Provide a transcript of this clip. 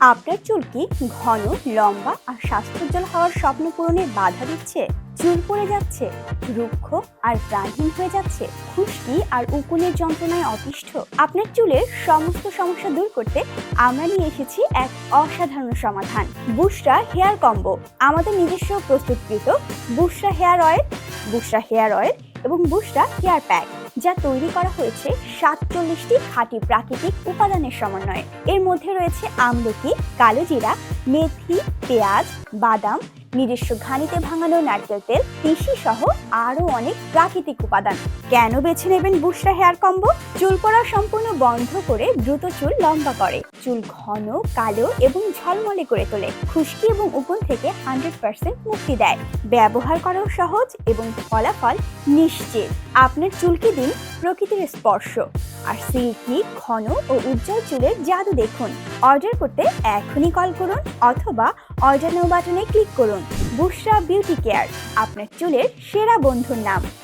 আপনার চুল কি ঘন, লম্বা আর স্বাস্থ্যোজ্জ্বল হওয়ার স্বপ্ন পূরণে বাধা দিচ্ছে। চুল পড়ে যাচ্ছে, রুক্ষ আর প্রাণহীন হয়ে যাচ্ছে। খুশকি আর উকুনের যন্ত্রণায় অতিষ্ঠ। আপনার চুলের সমস্ত সমস্যা দূর করতে আমরা নিয়ে এসেছি এক অসাধারণ সমাধান। Bushra hair combo. আমাদের নিজস্ব প্রস্তুতকৃত Bushra hair oil. Bushra hair oil এবং বুস্টা কেয়ার প্যাক, যা তৈরি করা হয়েছে সাতচল্লিশটি খাঁটি প্রাকৃতিক উপাদানের সমন্বয়ে। এর মধ্যে রয়েছে আমলকি, কালোজিরা, মেথি, পেঁয়াজ, বাদাম নিজস্ব ঘানিতে ভাঙানো নারকেল তেল, তিসি সহ আরও অনেক প্রাকৃতিক উপাদান। কেন বেছে নেবেন বুশরা হেয়ার কম্বো? চুল পড়া সম্পূর্ণ বন্ধ করে দ্রুত চুল লম্বা করে। চুল ঘন, কালো এবং ঝলমলে করে তোলে। খুশকি এবং উকুন থেকে হান্ড্রেড পার্সেন্ট মুক্তি দেয়। ব্যবহার করাও সহজ এবং ফলাফল নিশ্চিত। আপনার চুলকে দিন প্রকৃতির স্পর্শ। আর সিল্কি ঘন ও উজ্জ্বল চুলের জাদু দেখুন। অর্ডার করতে এখনই কল করুন অথবা অর্ডার নাও বাটনে ক্লিক করুন। বুশরা বিউটি কেয়ার, আপনার চুলের সেরা বন্ধুর নাম।